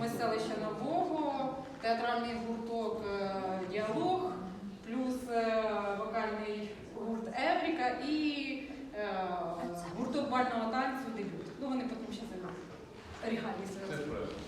Ми з селища Нового, театральний гурток е, Діалог, плюс е, вокальний гурт Евріка і е, гурток бального танцю дебют. Ну вони потім ще займуть регалії Це свої.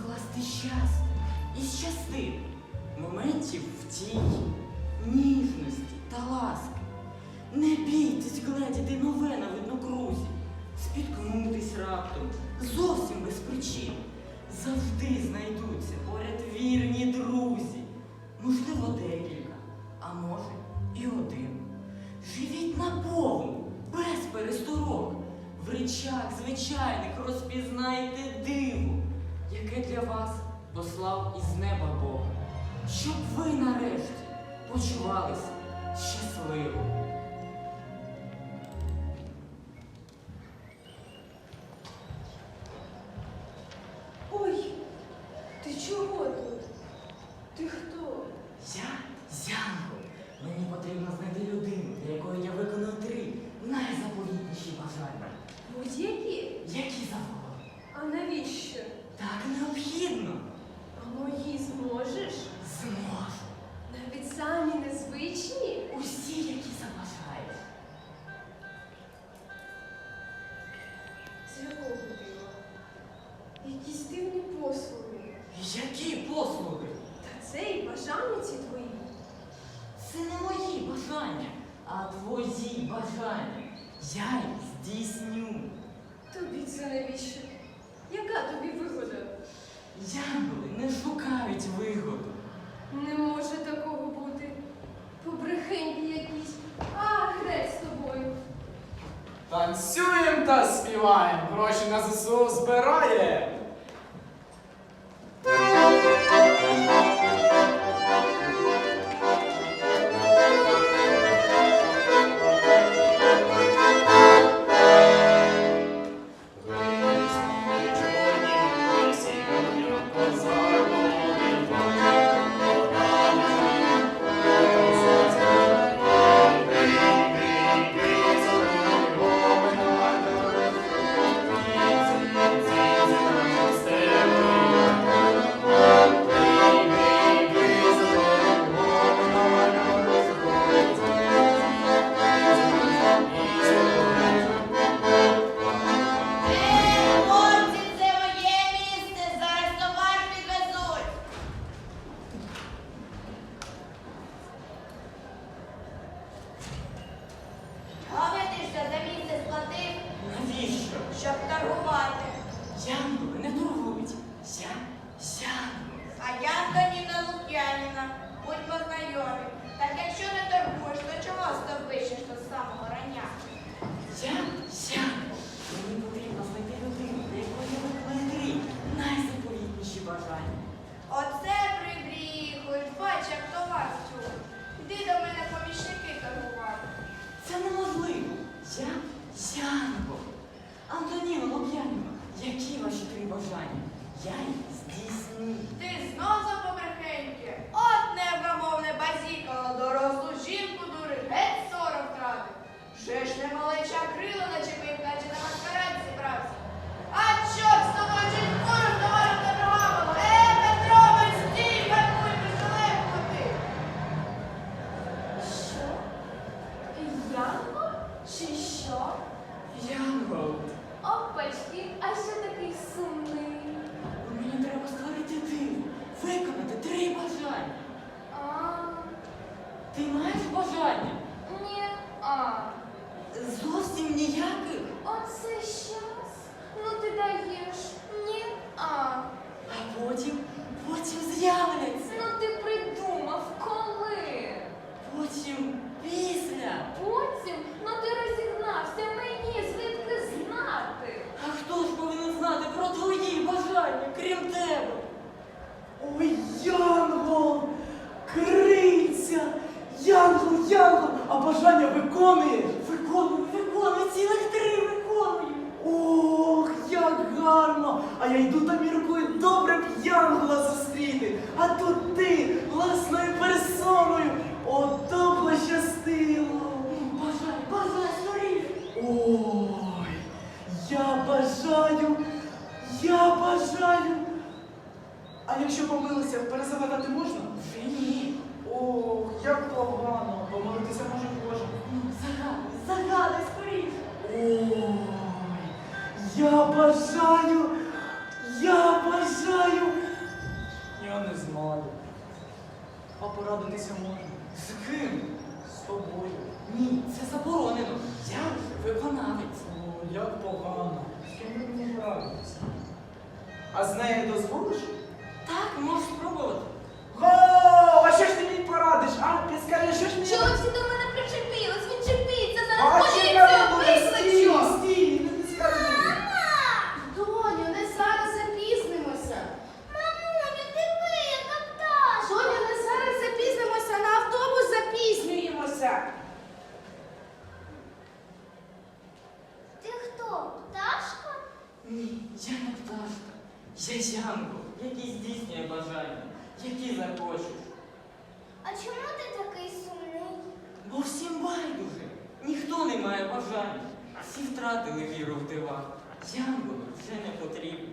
Скласти щастя і щастити моментів втіхи, ніжності та ласки. Не бійтесь гледіти нове на виднокрузі, спіткнутись раптом зовсім без причин. Завжди знайдуться поряд вірні друзі, можливо, декілька, а може і один. Живіть наповну, без пересторог. В речах звичайних розпізнайте диво, яке для вас послав із неба Бог, щоб ви нарешті почувалися щасливо. Здійсню. Тобі це навіщо? Яка тобі вигода? Янголи не шукають вигоду. Не може такого бути. Побрехеньки якісь. А, грець з тобою. Танцюємо та співаємо, гроші на ЗСУ збираємо. Ніяких. Оце щас? Ну ти даєш. Ні, а. А потім, потім з'являться. Ну ти придумав, коли? Потім після. Потім, ну ти розігнався мені, звідки знати? А хто ж повинен знати про твої бажання, крім тебе? Ой, Янгол! Криця! Янгол, Янгол! А бажання виконуєш? Виконую, А я йду та міркую, добре б Янгола зустріти. А тут ти власною персоною. Ото пощастило. Бажай, бажай, скоріше. Ой, я бажаю, я бажаю. А якщо помилився, перезагадати можна? Вже ні. Ох, як погано. Помилитися може кожен. Ну, загадуй, загадуй скоріше. Ой, я бажаю, я бажаю. Я не знаю. А порадитися можна. З ким? З тобою. Ні, це заборонено. Я виконавець. О, як погано. З ким мені радитися? А з нею дозволиш? Так, можеш спробувати. О, а що ж ти мені порадиш? А, ти скажеш, що ж мені? Чого всі до мене причепились? Відчепіться, зараз Бачиш, поліцію мене буде викличу! стій, стій, не скажи. Доню, не зараз запізнимося. Мамуню, диви, яка пташка! Доню, не зараз запізнимося, на автобус запізнюємося. Ти хто, пташка? Ні, я не Я Янко, який здійснює бажання, які захочеш. А чому ти такий сумний? Бо всім байдуже. Ніхто не має бажання. Всі втратили віру в дива. Янголи вже не потрібні.